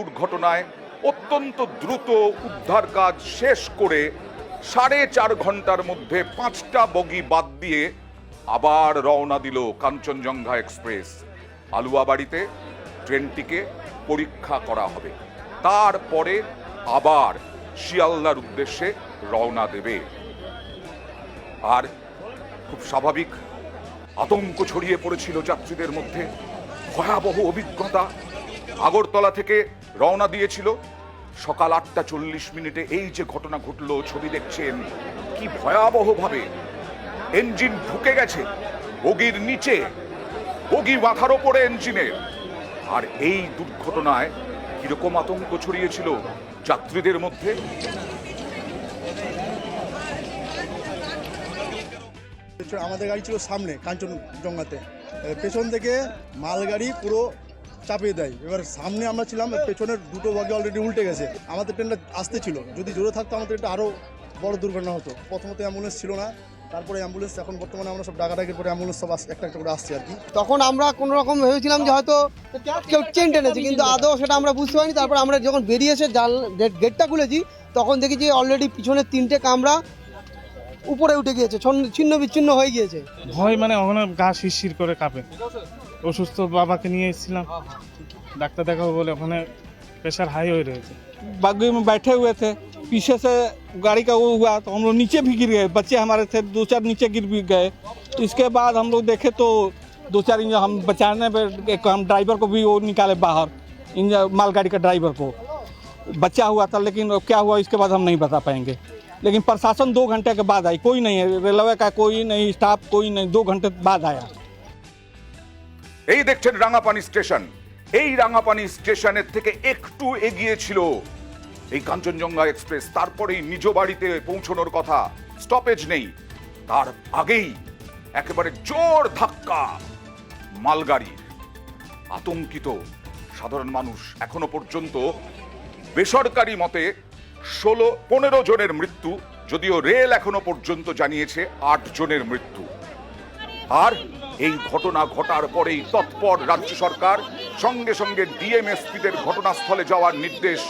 দুর্ঘটনায় অত্যন্ত দ্রুত উদ্ধার কাজ শেষ করে সাড়ে চার ঘণ্টার মধ্যে পাঁচটা বগি বাদ দিয়ে আবার রওনা দিল কাঞ্চনজঙ্ঘা এক্সপ্রেস। আলুয়াবাড়িতে ট্রেনটিকে পরীক্ষা করা হবে। তারপরে আবার শিয়ালদার উদ্দেশ্যে রওনা দেবে। আর খুব স্বাভাবিক, আতঙ্ক ছড়িয়ে পড়েছিল যাত্রীদের মধ্যে। ভয়াবহ অভিজ্ঞতা। আগরতলা থেকে রওনা দিয়েছিল। সকাল আটটা চল্লিশ মিনিটে এই যে ঘটনা ঘটলো, ছবি দেখছেন, কি ভয়াবহভাবে। ইঞ্জিন ঢুকে গেছে, বগির নিচে, বগি মাথার ওপরে ইঞ্জিনের আর এই দুর্ঘটনায় কীরকম আতঙ্ক ছড়িয়েছিল যাত্রীদের মধ্যে? আমাদের গাড়ি ছিল সামনে, কাঞ্চনজঙ্ঘাতে। পেছন থেকে মালগাড়ি পুরো চাপিয়ে দেয়। এবার সামনে আমরা ছিলাম পেছনের দুটো বগি অলরেডি উল্টে গেছে। আমাদের ট্রেনটা আসতে ছিল। যদি জোরে থাকতো আমাদের এটা আরও বড় দুর্ঘটনা হতো। প্রথমত অ্যাম্বুলেন্স ছিল না তারপরে অ্যাম্বুলেন্স এখন বর্তমানে আমরা সব ডাকাডাকির পরে অ্যাম্বুলেন্স সব একটা একটা করে আসছে আর কি। তখন আমরা কোনো রকম ভেবেছিলাম যে হয়তো কেউ চেন টেনেছে কিন্তু আদৌ সেটা আমরা বুঝতে পারিনি। তারপর আমরা যখন বেরিয়ে এসে জাল গেট- গেটটা খুলেছি তখন দেখি যে অলরেডি পিছনে তিনটে কামরা উপরে উঠে গিয়েছে ছন্ন- ছিন্ন বিচ্ছিন্ন হয়ে গিয়েছে। ভয় মানে গা শিরশির করে কাঁপে। অসুস্থ বাবাকে নিয়ে এসেছিলাম ডাক্তার দেখাবো বলে ওখানে প্রেশার হাই হয়ে রয়েছে बग्गी में बैठे हुए थे पीछे से गाड़ी का वो हुआ तो हम लोग नीचे भी गिर गए बच्चे हमारे थे दो चार नीचे गिर भी गए इसके बाद हम लोग देखे तो दो चार इंजन हम बचाने पे एक हम ड्राइवर को भी वो निकाले बाहर इंजन मालगाड़ी का ड्राइवर को बच्चा हुआ था लेकिन क्या हुआ इसके बाद हम नहीं बता पाएंगे लेकिन प्रशासन दो घंटे के बाद आई कोई नहीं है रेलवे का कोई नहीं स्टाफ कोई नहीं दो घंटे बाद आया এই দেখছেন রাঙাপানি স্টেশন। এই রাঙাপানি স্টেশনের থেকে একটু এগিয়ে ছিল এই কাঞ্চনজঙ্ঘা এক্সপ্রেস। তারপরেই নিজ বাড়িতে পৌঁছানোর কথা। স্টপেজ নেই। তার আগেই একেবারে জোর ধাক্কা মালগাড়ির। আতঙ্কিত সাধারণ মানুষ এখনও পর্যন্ত বেসরকারি মতে ষোলো পনেরো জনের মৃত্যু, যদিও রেল এখনও পর্যন্ত জানিয়েছে আট জনের মৃত্যু। আর এই ঘটনা ঘটার পরেই তৎপর রাজ্য সরকার সঙ্গে সঙ্গে ডিএমএসপিদের ঘটনাস্থলে যাওয়ার নির্দেশ।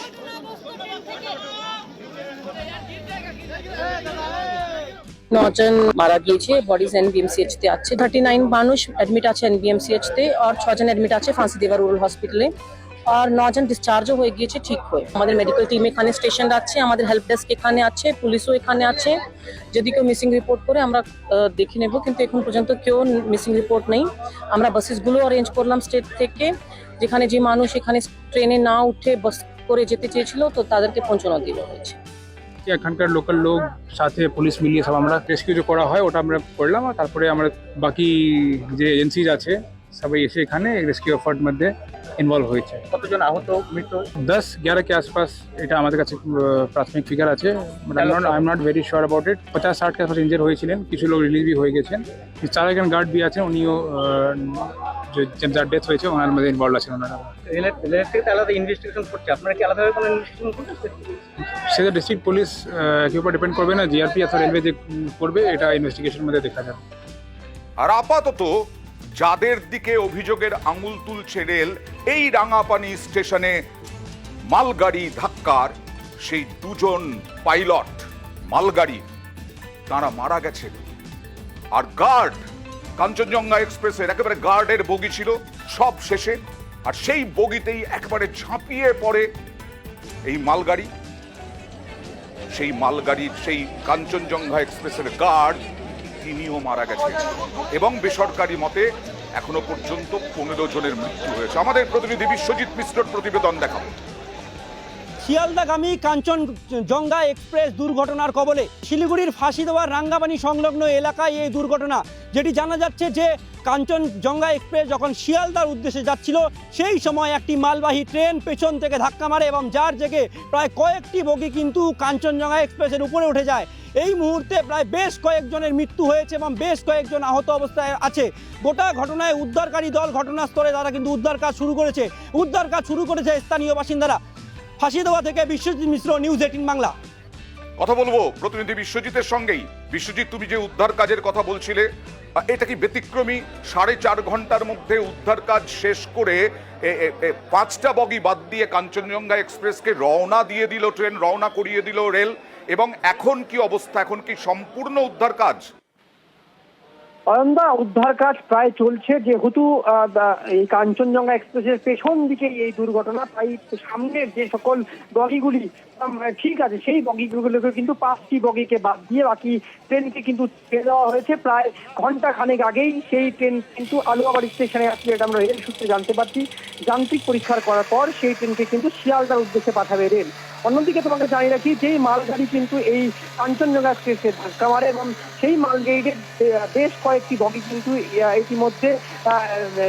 নজন মারা গিয়েছে বডিজ এনবিএমসিএইচ তে আছে। থার্টি নাইন মানুষ অ্যাডমিট আছে এনবিএমসিএইচ তে, আর ছজন অ্যাডমিট আছে, ফাঁসি রুরাল হসপিটালে আর নজন ডিসচার্জও হয়ে গিয়েছে ঠিক হয়ে। আমাদের মেডিকেল টিম এখানে স্টেশন আছে, আমাদের হেল্প ডেস্ক এখানে আছে, পুলিশও এখানে আছে। যদি কেউ মিসিং রিপোর্ট করে আমরা দেখে নেব, কিন্তু এখন পর্যন্ত কেউ মিসিং রিপোর্ট নেই। আমরা বাসেসগুলো অ্যারেঞ্জ করলাম স্টেট থেকে, যেখানে যে মানুষ এখানে ট্রেনে না উঠে বাস করে যেতে চেয়েছিল, তো তাদেরকে পৌঁছানো দেওয়া হয়েছে। এখানকার লোকাল লোক, সাথে পুলিশ মিলিয়ে সব আমরা রেস্কিউ যে করা হয়, ওটা আমরা করলাম, আর তারপরে আমরা বাকি যে এজেন্সিজ আছে, সবাই এসে এখানে রেস্কিউ এফার্ট মধ্যে ইনভলভ হয়েছে। কতজন আহত মৃত্যু দশ গ্যারো কে আশপাশ এটা আমাদের কাছে প্রাথমিক ফিগার আছে। I am not very sure about it পঞ্চাশ ষাট কে আশপাশ ইঞ্জার হয়েছিলেন কিছু লোক রিলিজ भी হয়ে গেছেন। চার একজন গার্ড বি আছেন উনিও যার ডেথ হয়েছে ওনার মধ্যে ইনভলভ আছেন ওনারা। আলাদা ইনভেস্টিগেশন করছে। আপনারা কি আলাদাভাবে কোনো ইনভেস্টিগেশন করছেন? সেটা ডিস্ট্রিক্ট পুলিশ কি উপর ডিপেন্ড করবে না জিআরপি অথবা রেলওয়ে যে করবে এটা ইনভেস্টিগেশন মধ্যে দেখা যাবে। আর আপাতত যাদের দিকে অভিযোগের আঙুল তুলছে রেল, এই রাঙাপানি স্টেশনে মালগাড়ি ধাক্কার সেই দুজন পাইলট। মালগাড়ি, তারা মারা গেছেন আর গার্ড, কাঞ্চনজঙ্ঘা এক্সপ্রেসের একেবারে গার্ডের বগি ছিল, সব শেষে। আর সেই বগিতেই একবারে ঝাঁপিয়ে পড়ে এই মালগাড়ি। সেই মালগাড়ির সেই কাঞ্চনজঙ্ঘা এক্সপ্রেসের গার্ড তিনিও মারা গেছে এবং বেসরকারি মতে এখনও পর্যন্ত পনেরো জনের মৃত্যু হয়েছে। আমাদের প্রতিনিধি বিশ্বজিৎ মিশ্রর প্রতিবেদন দেখাবো। শিয়ালদাগামী কাঞ্চনজঙ্ঘা এক্সপ্রেস দুর্ঘটনার কবলে শিলিগুড়ির ফাঁসি দেওয়ার রাঙ্গাবানি সংলগ্ন এলাকায় এই দুর্ঘটনা, যেটি জানা যাচ্ছে যে কাঞ্চনজঙ্ঘা এক্সপ্রেস যখন শিয়ালদার উদ্দেশ্যে যাচ্ছিল, সেই সময় একটি মালবাহী ট্রেন পেছন থেকে ধাক্কা মারে এবং যার জেগে প্রায় কয়েকটি বগি কিন্তু কাঞ্চনজঙ্ঘা এক্সপ্রেসের উপরে উঠে যায়। এই মুহূর্তে প্রায় বেশ কয়েকজনের মৃত্যু হয়েছে এবং বেশ কয়েকজন আহত অবস্থায় আছে। গোটা ঘটনায় উদ্ধারকারী দল ঘটনাস্থলে তারা কিন্তু উদ্ধার কাজ শুরু করেছে। উদ্ধার কাজ শুরু করেছে স্থানীয় বাসিন্দারা। ফাঁসি দেওয়া থেকে বিশ্বজিৎ মিশ্র নিউজ এইটিন বাংলা। কথা বলব প্রতিনিধি বিশ্বজিতের সঙ্গেই। বিশ্বজিৎ, তুমি যে উদ্ধার কাজের কথা বলছিলে এটা কি ব্যতিক্রমী? সাড়ে চার ঘণ্টার মধ্যে উদ্ধার কাজ শেষ করে পাঁচটা বগি বাদ দিয়ে কাঞ্চনজঙ্ঘা এক্সপ্রেসকে রওনা দিয়ে দিল ট্রেন, রওনা করিয়ে দিল রেল, এবং এখন কি অবস্থা? এখন কি সম্পূর্ণ উদ্ধার কাজ? অয়ন্দা উদ্ধার কাজ প্রায় চলছে। যেহেতু এই কাঞ্চনজঙ্ঘা এক্সপ্রেসের পেছন দিকে এই দুর্ঘটনা, তাই সামনের যে সকল বগিগুলি ঠিক আছে, সেই বগিগুলোকে কিন্তু পাঁচটি বগিকে বাদ দিয়ে বাকি ট্রেনকে কিন্তু ছেড়ে দেওয়া হয়েছে। প্রায় ঘণ্টা খানেক আগেই সেই ট্রেন কিন্তু আলুয়াবাড়ি স্টেশনে আসলে এটা আমরা রেল সূত্রে জানতে পারছি। যান্ত্রিক পরীক্ষার করার পর সেই ট্রেনকে কিন্তু শিয়ালদার উদ্দেশ্যে পাঠাবে রেল। অন্যদিকে তোমাকে জানিয়ে রাখি যেই মালগাড়ি কিন্তু এই কাঞ্চনজঙ্ঘা স্টেশনে ধাক্কা মারে এবং সেই মালগাড়ির আহ, বেশ কয়েকটি বগি কিন্তু ইতিমধ্যে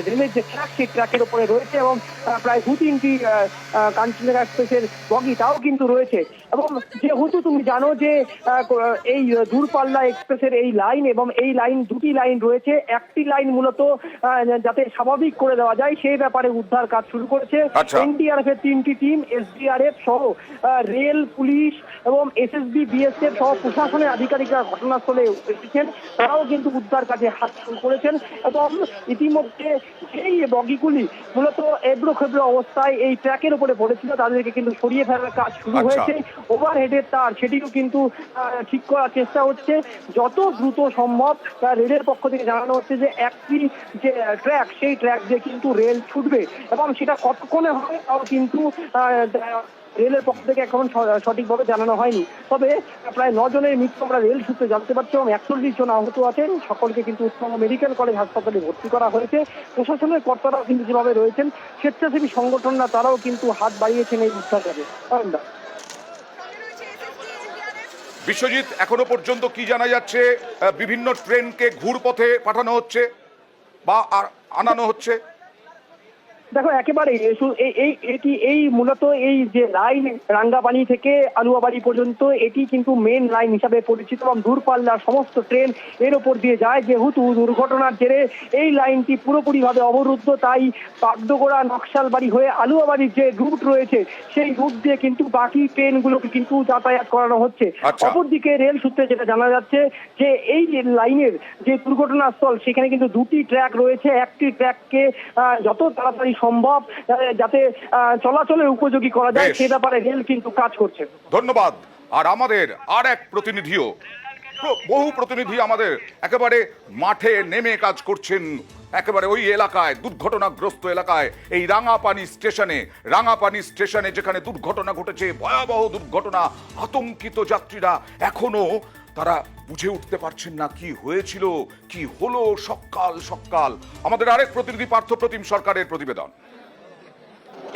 রেলের যে ট্র্যাক সেই ট্র্যাকের উপরে রয়েছে এবং প্রায় দু তিনটি কাঞ্চনজঙ্ঘা এক্সপ্রেসের বগি তাও কিন্তু রয়েছে। এবং যেহেতু তুমি জানো যে এই দূরপাল্লা এক্সপ্রেসের এই লাইন এবং এই লাইন দুটি লাইন রয়েছে। একটি লাইন মূলত যাতে স্বাভাবিক করে দেওয়া যায় সেই ব্যাপারে উদ্ধার কাজ শুরু করেছে। আচ্ছা। এনডিআরএফ এর তিনটি টিম এসডিআরএফ সহ রেল পুলিশ এবং এসএসবি বিএসএফ সহ প্রশাসনের আধিকারিকরা ঘটনাস্থলে এসেছেন। তারাও কিন্তু উদ্ধার কাজে হাত শুরু করেছেন এবং ইতিমধ্যে সেই বগিগুলি মূলত এবড়ো খেবড়ো অবস্থায় এই ট্র্যাকের উপরে পড়েছিল। তাদেরকে কিন্তু সরিয়ে ফেলার কাজ শুরু আচ্ছা। হয়েছে। ওভারহেডের তার, সেটিও কিন্তু ঠিক করার চেষ্টা হচ্ছে। যত দ্রুত সম্ভব রেলের পক্ষ থেকে জানানো হচ্ছে যে একটি যে ট্র্যাক সেই ট্র্যাক দিয়ে কিন্তু রেল ছুটবে এবং সেটা কতক্ষণে হবে তাও কিন্তু রেলের পক্ষ থেকে এখন সঠিকভাবে জানানো হয়নি। তবে প্রায় নজনের মৃত্যু আমরা রেল সূত্রে জানতে পারছি এবং একচল্লিশ জন আহত আছেন। সকলকে কিন্তু উত্তম মেডিকেল কলেজ হাসপাতালে ভর্তি করা হয়েছে। প্রশাসনের কর্তারাও কিন্তু যেভাবে রয়েছেন, স্বেচ্ছাসেবী সংগঠনরা তারাও কিন্তু হাত বাড়িয়েছেন এই উদ্ধার। বিশ্বজিৎ এখনও পর্যন্ত কি জানা যাচ্ছে বিভিন্ন ট্রেনকে ঘুরপথে পাঠানো হচ্ছে বা আনানো হচ্ছে? দেখো একেবারে এই এটি এই মূলত এই যে লাইন রাঙ্গাবাড়ি থেকে আলুয়াবাড়ি পর্যন্ত এটি কিন্তু মেন লাইন হিসাবে পরিচিত এবং দূরপাল্লার সমস্ত ট্রেন এর ওপর দিয়ে যায়। যেহেতু দুর্ঘটনার জেরে এই লাইনটি পুরোপুরিভাবে অবরুদ্ধ তাই পাগডোগোড়া নকশালবাড়ি হয়ে আলুয়াবাড়ির যে রুট রয়েছে সেই রুট দিয়ে কিন্তু বাকি ট্রেনগুলোকে কিন্তু যাতায়াত করানো হচ্ছে। আচ্ছা। অপরদিকে রেল সূত্রে যেটা জানা যাচ্ছে যে এই যে লাইনের যে দুর্ঘটনাস্থল সেখানে কিন্তু দুটি ট্র্যাক রয়েছে। একটি ট্র্যাককে যত তাড়াতাড়ি সম্ভব যাতে চলাচলের উপযোগী করা যায় সে ব্যাপারে রেল কিন্তু কাজ করছে। ধন্যবাদ। আর আমাদের আর এক প্রতিনিধিও বহু প্রতিনিধি আমাদের একেবারে মাঠে নেমে কাজ করছেন। একেবারে ওই এলাকায় দুর্ঘটনাগ্রস্ত এলাকায় এই রাঙাপানি স্টেশনে রাঙাপানি স্টেশনে যেখানে দুর্ঘটনা ঘটেছে ভয়াবহ দুর্ঘটনা আতঙ্কিত যাত্রীরা এখনও তারা বুঝে উঠতে পারছেন না কি হয়েছিল, কি হলো, সকাল সকাল। আমাদের আরেক প্রতিনিধি পার্থপ্রতিম সরকারের প্রতিবেদন।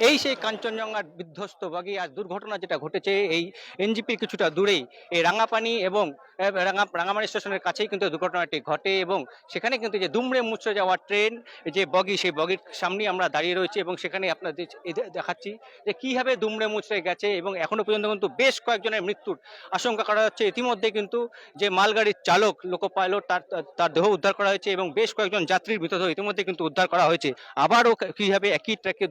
এই সেই কাঞ্চনজঙ্ঘার বিধ্বস্ত বাগি, আজ দুর্ঘটনা যেটা ঘটেছে, এই এনজিপির কিছুটা দূরেই, এই রাঙাপানি এবং আহ, রাঙা রাঙামাটি স্টেশনের কাছেই কিন্তু দুর্ঘটনাটি ঘটে এবং সেখানে কিন্তু যে দুমড়ে মুচড়ে যাওয়া ট্রেন যে বগি সেই বগির সামনেই আমরা দাঁড়িয়ে রয়েছি এবং সেখানে আপনাদের দেখাচ্ছি যে কীভাবে দুমড়ে মুচড়ে গেছে এবং এখনও পর্যন্ত কিন্তু বেশ কয়েকজনের মৃত্যুর আশঙ্কা করা হচ্ছে। ইতিমধ্যে কিন্তু যে মালগাড়ির চালক লোকো পাইলট তার তার- তার দেহ উদ্ধার করা হয়েছে এবং বেশ কয়েকজন যাত্রীর মৃতদেহ ইতিমধ্যে কিন্তু উদ্ধার করা হয়েছে। আবারও কীভাবে একই ট্র্যাকে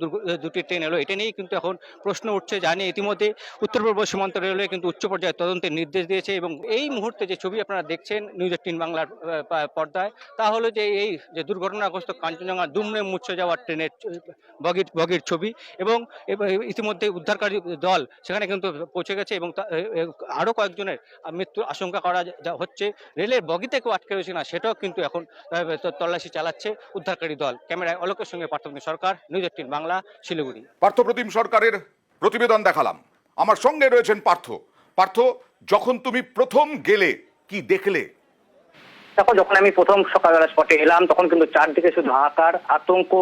দুটি ট্রেন এলো এটা নিয়েই কিন্তু এখন প্রশ্ন উঠছে। জানি ইতিমধ্যে উত্তর পূর্ব সীমান্ত রেলওয়ে কিন্তু উচ্চ পর্যায়ে তদন্তের নির্দেশ দিয়েছে এবং এই মুহূর্তে যে ছবি আপনারা দেখছেন নিউজ এইটিন বাংলার পর্দায়, তা হলো যে এই যে দুর্ঘটনাগ্রস্ত কাঞ্চনজঙ্ঘা দুমড়ে মুচ্ছে যাওয়া ট্রেনের বগির বগির ছবি এবং ইতিমধ্যে উদ্ধারকারী দল সেখানে কিন্তু পৌঁছে গেছে এবং আরও কয়েকজনের মৃত্যুর আশঙ্কা করা যা হচ্ছে। রেলের বগিতে কেউ আটকে রয়েছে না সেটাও কিন্তু এখন তল্লাশি চালাচ্ছে উদ্ধারকারী দল। ক্যামেরায় অলোকের সঙ্গে পার্থপ্রতিম সরকার নিউজ এইটিন বাংলা, শিলিগুড়ি। পার্থপ্রতিম সরকারের প্রতিবেদন দেখালাম। আমার সঙ্গে রয়েছেন পার্থ। পার্থ যখন তুমি প্রথম গেলে কি দেখলে? দেখো, যখন আমি প্রথম সকালবেলা স্পটে এলাম, তখন কিন্তু চারদিকে শুধু হাহাকার, আতঙ্ক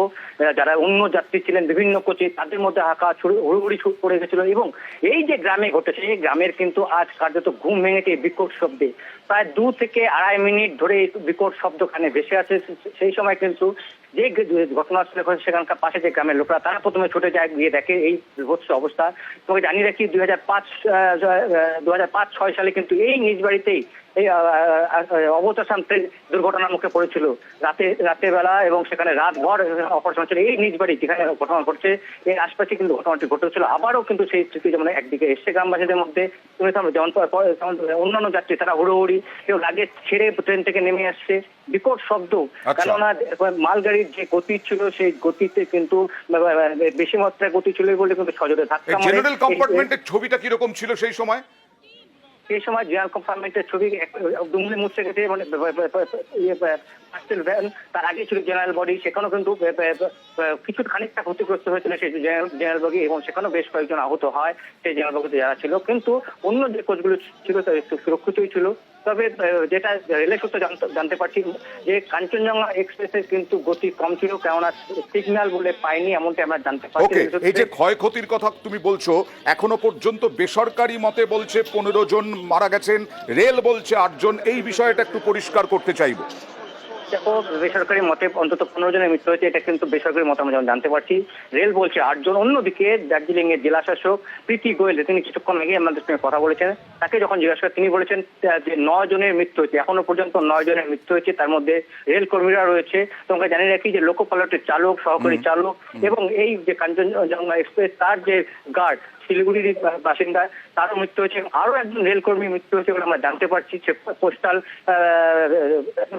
যারা অন্য যাত্রী ছিলেন, বিভিন্ন কোচে, তাদের মধ্যে হাহাকার হুড়ুহুড়ি ছুট পড়ে গেছিল। এবং এই যে গ্রামে ঘটেছে, এই গ্রামের কিন্তু আজ কার্যত ঘুম ভেঙেছে বিকট শব্দে। প্রায় দু থেকে আড়াই মিনিট ধরে বিকট শব্দ কানে ভেসে আছে সেই সময় কিন্তু যে ঘটনাস্থলে সেখানকার পাশে যে গ্রামের লোকরা, তারা প্রথমে ছুটে যায়, গিয়ে দেখে এই বিভৎস অবস্থা। তোমাকে জানিয়ে রাখি, দুই হাজার পাঁচ দু হাজার পাঁচ, ছয় সালে কিন্তু এই নিজ বাড়িতেই এই দুর্ঘটনার মুখে পড়েছিল। রাতে রাতের বেলা এবং সেখানে রাতভর অপারেশন ছিল এই নিজ বাড়ি যেখানে ঘটনা ঘটছে এর আশপাশে কিন্তু ঘটনাটি ঘটেছিল। আবারও কিন্তু সেই স্মৃতি যেমন একদিকে এসছে গ্রামবাসীদের মধ্যে তুমি যেমন অন্যান্য যাত্রী তারা হুড়োহুড়ি কেউ লাগেজ ছেড়ে ট্রেন থেকে নেমে আসছে। বিকট শব্দ। আচ্ছা। কেননা মালগাড়ির যে গতি ছিল সেই গতিতে কিন্তু বেশি মাত্রায় গতি ছিল বলে কিন্তু সজোরে ধাক্কা জেনারেল কম্পার্টমেন্টের ছবিটা কীরকম ছিল সেই সময়? সেই সময় জিয়াল কম্পার্টমেন্টের ছবি দুমুলে মুছে গেছে মানে ভ্যান তার আগে ছিল জেনারেল বডি, সেখানেও কিন্তু কিছু খানিকটা ক্ষতিগ্রস্ত হয়েছিল সেই জেনারেল বডি এবং সেখানেও বেশ কয়েকজন আহত হয়, সেই জেনারেল বগিতে যারা ছিল। কিন্তু অন্য যে কোচগুলো ছিল সুরক্ষিতই ছিল। তবে যেটা রেলের সূত্রে জানতে- পারছি যে কাঞ্চনজঙ্ঘা এক্সপ্রেসের কিন্তু গতি কম ছিল কেননা সিগন্যাল বলে পাইনি এমনটা আমরা জানতে পারছি। এই যে ক্ষয়ক্ষতির কথা তুমি বলছো এখনও পর্যন্ত বেসরকারি মতে বলছে পনেরো জন মারা গেছেন রেল বলছে আটজন এই বিষয়টা একটু পরিষ্কার করতে চাইব দেখো বেসরকারি মতে অন্তত পনেরো জনের মৃত্যু হয়েছে এটা কিন্তু বেসরকারি মতে আমরা যেমন জানতে পারছি। রেল বলছে আটজন অন্যদিকে দার্জিলিং এর জেলা শাসক প্রীতি গোয়েল তিনি কিছুক্ষণ আগে আমাদের সঙ্গে কথা বলেছেন। তাকে যখন জিজ্ঞাসা করে তিনি বলেছেন যে নয় জনের মৃত্যু হয়েছে এখনও পর্যন্ত নয় জনের মৃত্যু হয়েছে তার মধ্যে রেল কর্মীরা রয়েছে। তোমাকে জানিয়ে রাখি যে লোকো পাইলটের চালক সহকারী চালক এবং এই যে কাঞ্চনজঙ্ঘা এক্সপ্রেস তার যে গার্ড শিলিগুড়ির বাসিন্দা তারও মৃত্যু হয়েছে আরও একজন রেলকর্মী মৃত্যু হয়েছে বলে আমরা জানতে পারছি পোস্টাল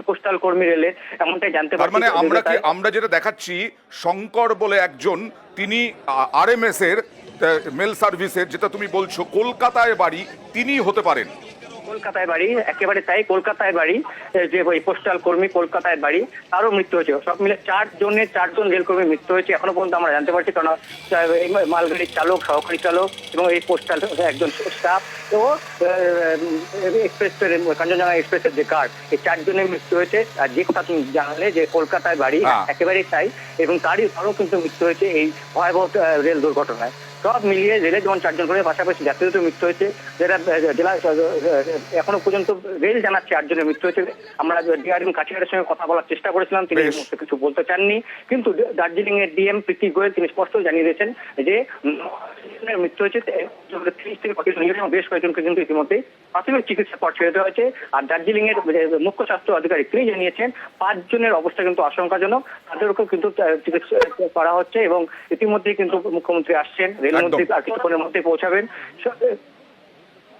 পোস্টাল কর্মী রেলে এমনটাই জানতে পারছি মানে আমরা কি আমরা যেটা দেখাচ্ছি শঙ্কর বলে একজন তিনি আরএমএস এর মেল সার্ভিসের যেটা তুমি বলছো কলকাতায় বাড়ি তিনি হতে পারেন। কলকাতায় বাড়ি একেবারে তাই কলকাতায় বাড়ি যে ওই পোস্টাল কর্মী কলকাতায় বাড়ি তারও মৃত্যু হয়েছে। সব মিলে চার জনের চারজন রেল কর্মীর মৃত্যু হয়েছে। এখনও পর্যন্ত আমরা জানতে পারছি কারণ এই মালগাড়ির চালক সহকারী চালক এবং এই পোস্টাল একজন স্টাফ তো এক্সপ্রেস কাঞ্চনজঙ্ঘা এক্সপ্রেসের যে গার্ড এই চারজনের মৃত্যু হয়েছে। আর যে কথা তুমি জানালে যে কলকাতায় বাড়ি হ্যাঁ। একেবারেই তাই এবং তারই তারও কিন্তু মৃত্যু হয়েছে এই ভয়াবহ রেল দুর্ঘটনায়। সব মিলিয়ে রেলে যেমন চারজন করে পাশাপাশি যাত্রীদের মৃত্যু হয়েছে যেটা জেলা এখনও পর্যন্ত রেল জানাচ্ছে আটজনের মৃত্যু হয়েছে। আমরা ডিআরএম কাঠিয়ারের সঙ্গে কথা বলার চেষ্টা করেছিলাম তিনি কিছু বলতে চাননি। কিন্তু দার্জিলিং এর ডিএম প্রীতি গোয়েল তিনি স্পষ্ট জানিয়ে দিয়েছেন যে মৃত্যু হয়েছে ত্রিশ থেকে পঁচিশ এবং বেশ কয়েকজনকে কিন্তু ইতিমধ্যে প্রাথমিক চিকিৎসা পর ছেড়ে দেওয়া হয়েছে। আর দার্জিলিং এর মুখ্য স্বাস্থ্য আধিকারিক তিনি জানিয়েছেন পাঁচজনের অবস্থা কিন্তু আশঙ্কাজনক। তাদেরকেও কিন্তু চিকিৎসা করা হচ্ছে এবং ইতিমধ্যে কিন্তু মুখ্যমন্ত্রী আসছেন রেলমন্ত্রী আর কিছুক্ষণের মধ্যে পৌঁছাবেন।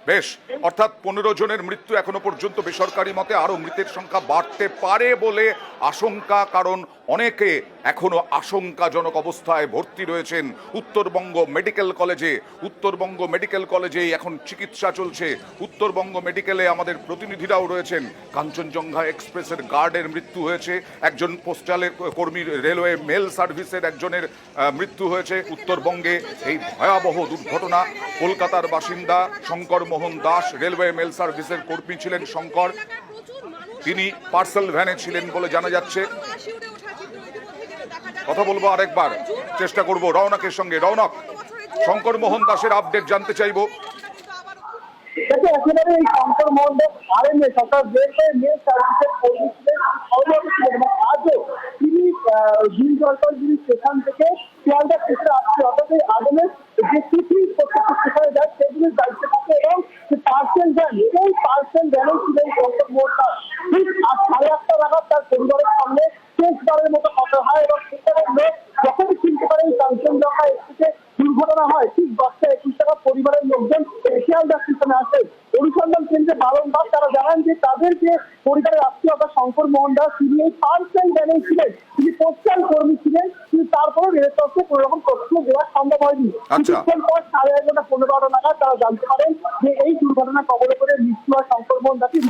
বেশ অর্থাৎ পনেরো জনের মৃত্যু এখনও পর্যন্ত বেসরকারি মতে আরও মৃতের সংখ্যা বাড়তে পারে বলে আশঙ্কা কারণ অনেকে এখনও আশঙ্কাজনক অবস্থায় ভর্তি রয়েছেন। উত্তরবঙ্গ মেডিকেল কলেজে, উত্তরবঙ্গ মেডিকেল কলেজে এখন চিকিৎসা চলছে। উত্তরবঙ্গ মেডিকেলে আমাদের প্রতিনিধিরাও রয়েছেন। কাঞ্চনজঙ্ঘা এক্সপ্রেসের গার্ডের মৃত্যু হয়েছে। একজন পোস্টালের কর্মী রেলওয়ে মেল সার্ভিসের একজনের মৃত্যু হয়েছে। উত্তরবঙ্গে এই ভয়াবহ দুর্ঘটনা। কলকাতার বাসিন্দা শঙ্কর মোহন দাস রেলওয়ে মেল সার্ভিসের কর্মী ছিলেন শঙ্কর। তিনি পার্সেল ভ্যানে ছিলেন বলে জানা যাচ্ছে। কথা বলব আরেকবার। চেষ্টা করব রৌনকের সঙ্গে। রৌনক শঙ্কর মোহন দাসের আপডেট জানতে চাইব। আসছে সেগুলির দায়িত্বে থাকে এবং পার্সেল পার্সেল সাড়ে আটটা তার পরিবারের সামনে শেষবারের মতো কথা হয় সেখানে লোক যখনই চিনতে পারে এই কাঞ্চনজঙ্ঘা এক্সপ্রেসে দুর্ঘটনা হয় ঠিক দশটা একুশ টাকা পরিবারের লোকজন শিয়ালদা স্টেশনে আসে অনুসন্ধান কেন্দ্রে বারংবার তারা জানান যে তাদের যে পরিবারের আত্মীয় অর্থাৎ শঙ্কর মোহন দাস তিনি এই পার্সেল ভ্যানে ছিলেন তিনি পোস্টাল কর্মী ছিলেন কিন্তু তারপরেও রেলের তরফে কোনো রকম তথ্য দেওয়া সম্ভব হয়নি। পর সাড়ে এগারোটা পনেরো বারো নাগাদ তারা জানতে পারেন যে এই দুর্ঘটনা কবলে করে মৃত্যু হয় শঙ্কর মোহন দাসের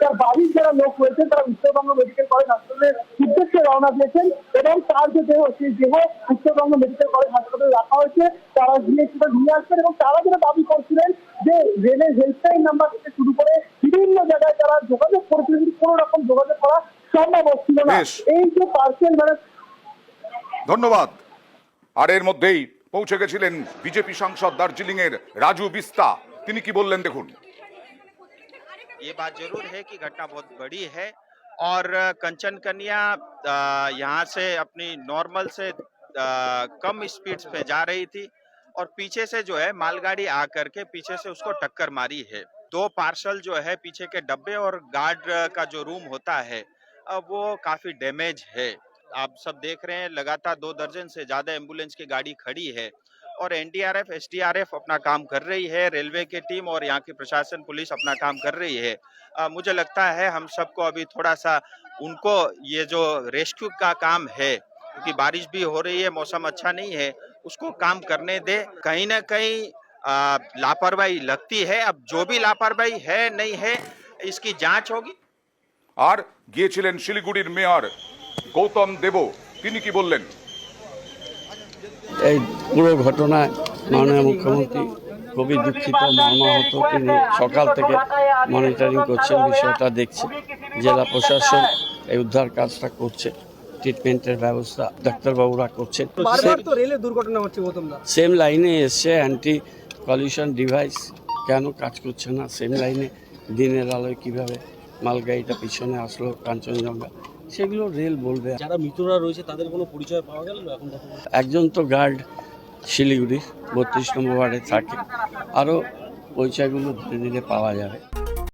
তার বাড়ির যারা লোক রয়েছেন তারা উত্তরবঙ্গ মেডিকেল কলেজ হাসপাতালের উদ্দেশ্যে রওনা দিয়েছেন এবং তার যে দেহ সেই দেহ উত্তরবঙ্গ মেডিকেল কলেজ হাসপাতালে রাখা হয়েছে। তারা গিয়ে সেটা নিয়ে আসবেন এবং তারা যেটা দাবি করছিলেন যে রেলের হেল্পলাইন নাম্বার থেকে শুরু করে বিভিন্ন জায়গায় তারা যোগাযোগ করেছিলেন কিন্তু কোনো রকম যোগাযোগ করা সম্ভব হচ্ছিল না। এই যে পার্সেল মানে ধন্যবাদ। আর এর মধ্যেই পৌঁছে গেছিলেন বিজেপি সাংসদ দার্জিলিং এর রাজু বিস্তা তিনি কি বললেন দেখুন ये बात जरूर है कि घटना बहुत बड़ी है और कंचन कन्या अ, यहाँ से अपनी नॉर्मल से अ, कम स्पीड पे जा रही थी और पीछे से जो है मालगाड़ी आकर के पीछे से उसको टक्कर मारी है दो पार्सल जो है पीछे के डब्बे और गार्ड का जो रूम होता है अ, वो काफी डैमेज है आप सब देख रहे हैं लगातार दो दर्जन से ज़्यादा एंबुलेंस की गाड़ी खड़ी है और एनडीआरएफ एसडीआरएफ अपना काम कर रही है रेलवे की टीम और यहाँ की प्रशासन पुलिस अपना काम कर रही है। आ, मुझे लगता है हम सबको अभी थोड़ा सा उनको ये जो रेस्क्यू का काम है क्योंकि बारिश भी हो रही है मौसम अच्छा नहीं है उसको काम करने दे। कहीं ना कहीं लापरवाही लगती है। अब जो भी लापरवाही है नहीं है इसकी जाँच होगी। और गेचिलेन शिलीगुड़ी मेयर গৌতম দেব তিনি কি বললেন? এই পুরো ঘটনায় মাননীয় মুখ্যমন্ত্রী খুবই দুঃখিত মর্মাহত। তিনি সকাল থেকে মনিটরিং করছেন বিষয়টা দেখছে জেলা প্রশাসন এই উদ্ধার কাজটা করছে ট্রিটমেন্টের ব্যবস্থা ডাক্তারবাবুরা করছেন। বারবার তো রেলে দুর্ঘটনা হচ্ছে গৌতম দা। সেম লাইনে এসছে অ্যান্টি পলিউশন ডিভাইস কেন কাজ করছে না? সেম লাইনে দিনের আলোয় কীভাবে মালগাড়িটা পিছনে আসলো কাঞ্চনজঙ্ঘা। সেগুলো রেল বলবে। যারা মৃতরা রয়েছে তাদের কোনো পরিচয় পাওয়া গেল? এখন একজন তো গার্ড শিলিগুড়ি বত্রিশ নম্বর ওয়ার্ডে থাকে। আরও পরিচয়গুলো ধীরে ধীরে পাওয়া যাবে।